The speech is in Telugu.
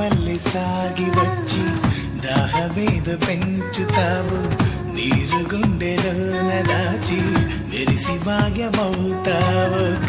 వల్లే సాగి వచ్చి దాహవేద పెంచుతావు. నీరు గుండెలోన దాచి మెరిసి భాగ్యమవుతావు.